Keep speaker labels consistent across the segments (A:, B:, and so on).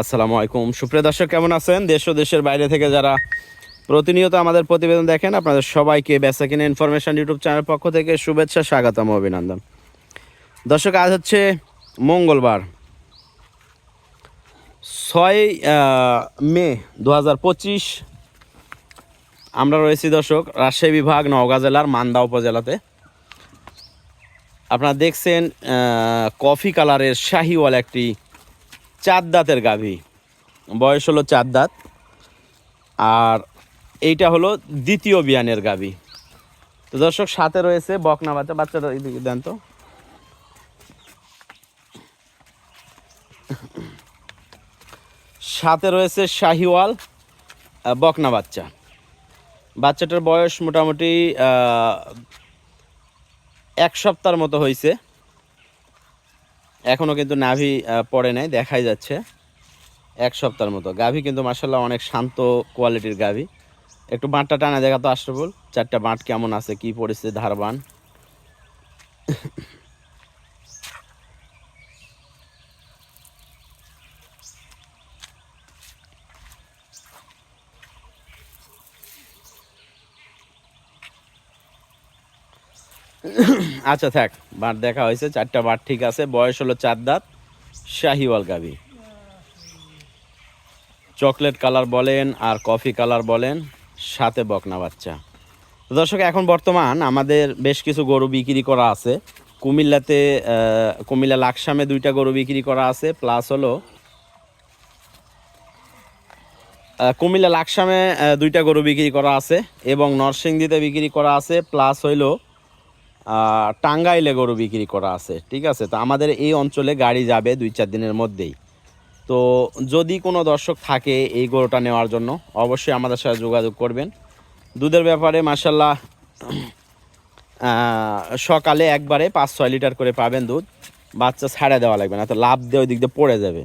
A: আসসালামু আলাইকুম। সুপ্রিয় দর্শক, কেমন আছেন? দেশ ও দেশের বাইরে থেকে যারা প্রতিনিয়ত আমাদের প্রতিবেদন দেখেন, আপনাদের সবাইকে বেচা কিনে ইনফরমেশন ইউটিউব চ্যানেল পক্ষ থেকে শুভেচ্ছা, স্বাগতম, অভিনন্দন। দর্শক, আজ হচ্ছে মঙ্গলবার, ছয় মে দু আমরা রয়েছি দর্শক রাজশাহী বিভাগ, নওগাঁ জেলার মান্দা উপজেলাতে। আপনারা দেখছেন কফি কালারের শাহিওয়াল একটি চার দাঁতের গাভী। বয়স হলো চার দাঁত। আর এইটা হলো দ্বিতীয় বিয়ানের গাভী। তো দর্শক, সাথে রয়েছে বকনা বাচ্চা, বাচ্চাটা এদিকে দেন তো। সাথে রয়েছে শাহিওয়াল বকনা বাচ্চা। বাচ্চাটার বয়স মোটামুটি এক সপ্তাহের মতো হয়েছে। এখনও কিন্তু নাভি পড়ে নাই, দেখাই যাচ্ছে। এক সপ্তাহের মতো। গাভী কিন্তু মার্শাল্লাহ অনেক শান্ত কোয়ালিটির গাভী। একটু বাঁটটা টানা দেখা তো আশরাফুল চারটা বাঁট কেমন আছে, কি পরিস্থিতি, ধারবান। আচ্ছা থাক বাট দেখা হয়েছে, চারটা বাট ঠিক আছে, বয়স হলো চার দাঁত, শাহিওয়াল গাভী। চকলেট কালার বলেন আর কফি কালার বলেন, সাথে বকনা বাচ্চা। দর্শক, এখন বর্তমান আমাদের বেশ কিছু গরু বিক্রি করা আছে। কুমিল্লাতে কুমিল্লা লাকসামে দুইটা গরু বিক্রি করা আছে প্লাস হলো কুমিল্লা লাকসামে দুইটা গরু বিক্রি করা আছে এবং নরসিংদীতে বিক্রি করা আছে প্লাস হইল টাঙ্গাইলে গরু বিক্রি করা আছে, ঠিক আছে? তো আমাদের এই অঞ্চলে গাড়ি যাবে দুই চার দিনের মধ্যেই। তো যদি কোনো দর্শক থাকে এই গরুটা নেওয়ার জন্য, অবশ্যই আমাদের সাথে যোগাযোগ করবেন। দুধের ব্যাপারে মাসাল্লাহ সকালে একবারে পাঁচ ছয় লিটার করে পাবেন দুধ। বাচ্চা ছাড়া দেওয়া লাগবে না তো লাভ দিয়ে ওই দিক দিয়ে পড়ে যাবে।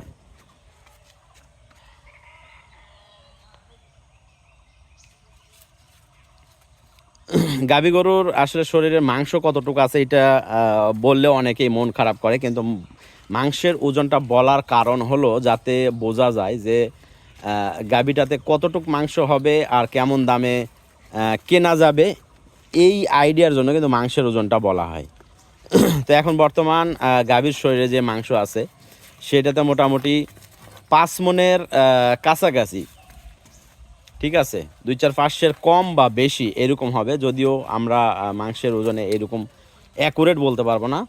A: গাভী গরুর আসলে শরীরের মাংস কতটুকু আছে এটা বললে অনেকেই মন খারাপ করে, কিন্তু মাংসের ওজনটা বলার কারণ হলো যাতে বোঝা যায় যে গাভীটাতে কতটুক মাংস হবে আর কেমন দামে কেনা যাবে, এই আইডিয়ার জন্য কিন্তু মাংসের ওজনটা বলা হয়। তো এখন বর্তমান গাভীর শরীরে যে মাংস আছে, সেটাতে মোটামুটি পাঁচ মনের কাছাকাছি ঠিক আছে? দুই চার পাঁচশের কম বা বেশি এরকম হবে, যদিও আমরা মাংসের ওজনে এরকম অ্যাকুরেট বলতে পারব না।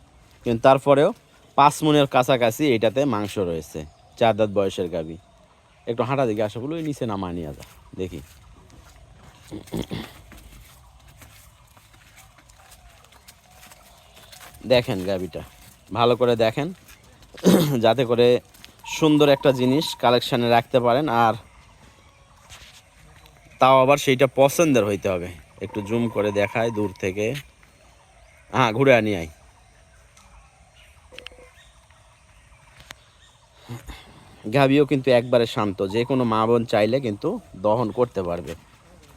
A: কিন্তু তারপরেও পাঁচ মনের কাছাকাছি এটাতে মাংস রয়েছে, চার দাঁত বয়সের গাবি একটু হাঁটা দিকে আসা বলো নিচে নামা নিয়ে যা দেখি। দেখেন গাবিটা ভালো করে দেখেন। যাতে করে সুন্দর একটা জিনিস কালেকশানে রাখতে পারেন, আর তাও আবার সেইটা পছন্দের হইতে হবে। একটু জুম করে দেখায় দূর থেকে। হ্যাঁ ঘুরে আনি আই গাভিও কিন্তু একবারে শান্ত। যে কোনো মা বোন চাইলে কিন্তু দহন করতে পারবে।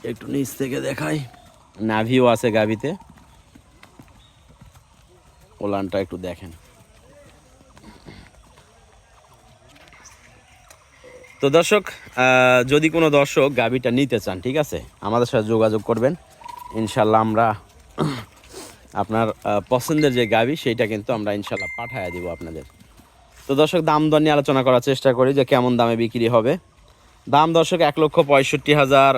A: একটু নিচ থেকে দেখাই। নাভিও আছে গাভিতে। ওলানটা একটু দেখেন। তো দর্শক যদি কোনো দর্শক গাভিটা নিতে চান, ঠিক আছে? আমাদের সাথে যোগাযোগ করবেন। ইনশাল্লাহ আমরা আপনার পছন্দের যে গাভি, সেইটা কিন্তু আমরা ইনশাল্লাহ পাঠাইয়া দিব আপনাদের। তো দর্শক, দাম দর নিয়ে আলোচনা করার চেষ্টা করি যে কেমন দামে বিক্রি হবে। দাম দর্শক, এক লক্ষ পঁয়ষট্টি হাজার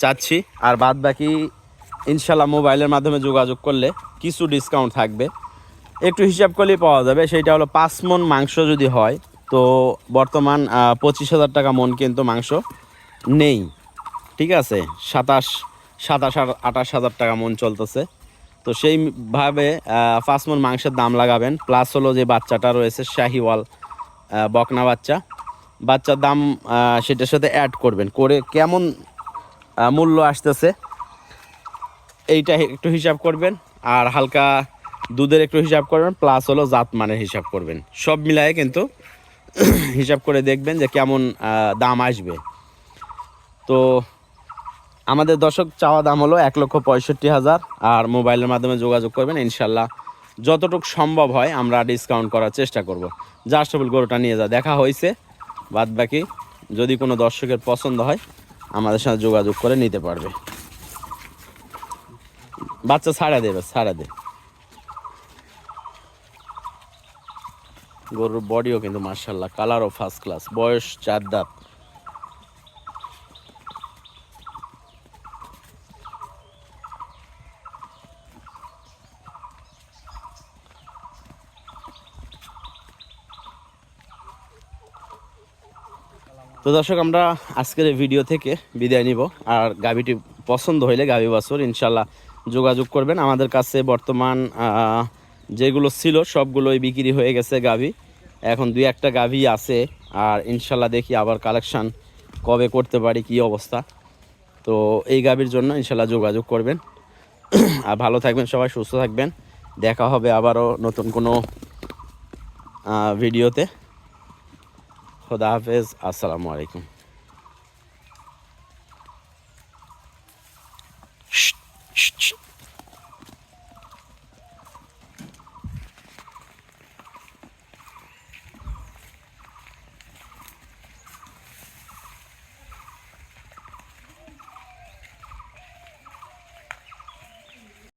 A: চাচ্ছি। আর বাদ বাকি, ইনশাল্লাহ মোবাইলের মাধ্যমে যোগাযোগ করলে কিছু ডিসকাউন্ট থাকবে। একটু হিসাব করলেই পাওয়া যাবে, সেইটা হলো পাঁচ মন মাংস যদি হয় তো বর্তমান পঁচিশ হাজার টাকা মন কিন্তু মাংস নেই। ঠিক আছে? সাতাশ সাতাশ আঠাশ হাজার টাকা মন চলতেছে। তো সেইভাবে পাঁচ মন মাংসের দাম লাগাবেন। প্লাস হলো যে বাচ্চাটা রয়েছে শাহিওয়াল বকনা বাচ্চা। বাচ্চার দাম সেটার সাথে অ্যাড করবেন। করে কেমন মূল্য আসতেছে, এইটা একটু হিসাব করবেন। আর হালকা দুধের একটু হিসাব করবেন। প্লাস হলো জাত মানের হিসাব করবেন। সব মিলায়ে কিন্তু হিসাব করে দেখবেন যে কেমন দাম আসবে। তো আমাদের দর্শক চাওয়া দাম হলো এক লক্ষ পঁয়ষট্টি হাজার, আর মোবাইলের মাধ্যমে যোগাযোগ করবেন, ইনশাল্লাহ যতটুকু সম্ভব হয় আমরা ডিসকাউন্ট করার চেষ্টা করব। জাস্ট বল গরুটা নিয়ে যা, দেখা হয়েছে বাদ বাকি যদি কোনো দর্শকের পছন্দ হয়, আমাদের সাথে যোগাযোগ করে নিতে পারবে। বাচ্চা ছাড়া দেবে, ছাড়া দে। গরুর বডিও কিন্তু মার্শাল্লাহ কালারও ফার্স্ট ক্লাস বয়স চার দাঁত। তো দর্শক, আমরা আজকের ভিডিও থেকে বিদায় নিব। আর গাভিটি পছন্দ হইলে গাভি বাছুর ইনশাল্লাহ যোগাযোগ করবেন। আমাদের কাছে বর্তমান যেগুলো ছিল সবগুলোই বিক্রি হয়ে গেছে গাভি। এখন দুই একটা গাভি আছে আর ইনশাল্লাহ দেখি আবার কালেকশান কবে করতে পারি, কি অবস্থা। তো এই গাভির জন্য ইনশাল্লাহ যোগাযোগ করবেন। আর ভালো থাকবেন সবাই, সুস্থ থাকবেন। দেখা হবে আবারও নতুন কোনো ভিডিওতে। খোদা হাফেজ, আসসালামু আলাইকুম।